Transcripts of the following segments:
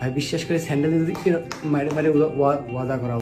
ভাই বিশ্বাস করে স্যান্ডেল যদি মারে মারে ওয়াদা করা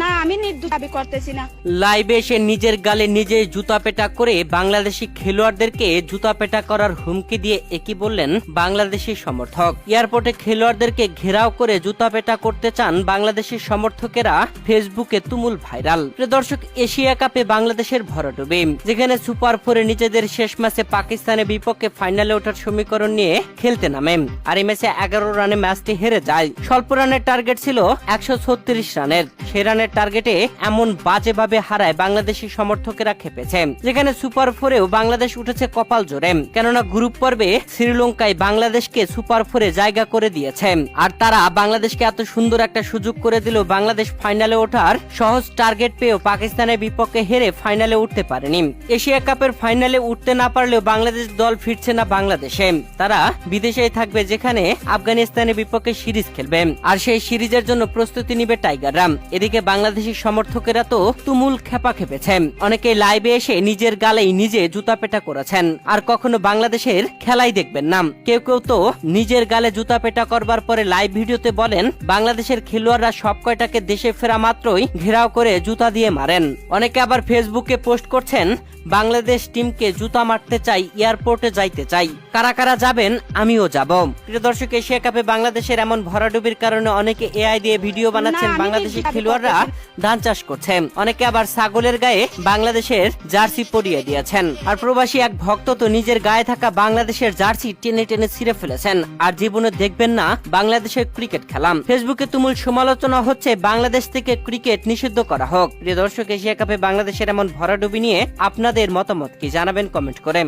না, আমি নির্দোষ দাবি করতেছি না। লাইভে এসে নিজের গালে নিজে জুতা পেটা করে বাংলাদেশি খেলোয়াড়দেরকে জুতা পেটা করার হুমকি দিয়ে একই বললেন বাংলাদেশি সমর্থক। এয়ারপোর্টে খেলোয়াড়দেরকে ঘেরাও করে জুতা পেটা করতে চান বাংলাদেশি সমর্থকেরা ফেসবুকে তুমুল ভাইরাল। দর্শক, এশিয়া কাপে বাংলাদেশের ভরাডুবি, যেখানে সুপার ফোরে নিজেদের শেষ ম্যাচে পাকিস্তানের বিপক্ষে ফাইনালে ওঠার সমীকরণ নিয়ে খেলতে নামে। আর এই ম্যাচে এগারো রানে ম্যাচটি হেরে যায়। স্বল্প রানের টার্গেট ছিল একশো ছত্রিশ রানের। সেই রানের টার্গেটে এমন বাজেভাবে হারায় বাংলাদেশি সমর্থকেরা খেপেছে। যেখানে সুপার ফোরেও বাংলাদেশ উঠেছে কপাল জোরে। কেননা গ্রুপ পর্বে শ্রীলঙ্কায় বাংলাদেশকে সুপার ফোরে জায়গা করে দিয়েছে। আর তারা বাংলাদেশকে এত সুন্দর একটা সুযোগ করে দিল বাংলাদেশ ফাইনালে ওঠার সহজ টার্গেট পেয়েও পাকিস্তানের বিপক্ষে হেরে ফাইনালে উঠতে পারেনি। এশিয়া কাপের ফাইনালে উঠতে না পারলেও বাংলাদেশ দল ফিরছে না বাংলাদেশে। তারা বিদেশেই থাকবে, যেখানে আফগানিস্তানের বিপক্ষে সিরিজ খেলবে। আর সেই সিরিজের জন্য প্রস্তুতি নিবে টাইগাররা এদিকে বাংলাদেশি সমর্থকেরা তো তুমুল খেপা খেপেছে। অনেকে লাইভে এসে নিজের গালেই নিজে জুতা পেটা করেছেন। আর কখনো বাংলাদেশের খেলাই দেখবেন না। কেউ কেউ তো নিজের গালে জুতা পেটা করবার পরে লাইভ ভিডিওতে বলেন বাংলাদেশের খেলোয়াড়রা সব কয়টাকে দেশে ফেরা মাত্রই ঘেরাও করে জুতা দিয়ে মারেন। অনেকে আবার ফেসবুকে পোস্ট করছেন বাংলাদেশ টিমকে জুতা মারতে চাই এয়ারপোর্টে যাইতে চাই। কারা কারা যাবেন আমিও যাব। প্রিয় দর্শক এশিয়া কাপে বাংলাদেশের এমন ভরাডুবির কারণে অনেকে এআই দিয়ে ভিডিও বানাচ্ছেন। না, আমি বাংলাদেশি খেলোয়াড়রা করতেছি ধান চাষ করছেন। অনেকে আবার ছাগলের গায়ে বাংলাদেশের জার্সি পরিয়ে দিয়েছেন। আর প্রবাসী এক ভক্ত তো নিজের গায়ে থাকা বাংলাদেশের জার্সি টেনে টেনে ছিঁড়ে ফেলেছেন। আর জীবনে দেখবেন না বাংলাদেশের ক্রিকেট খেলাম ফেসবুকে তুমুল সমালোচনা হচ্ছে বাংলাদেশ থেকে ক্রিকেট নিষিদ্ধ করা হোক। প্রিয় দর্শক, এশিয়া কাপে বাংলাদেশের এমন ভরাডুবি নিয়ে আপনাদের মতামত কি জানাবেন কমেন্ট করে।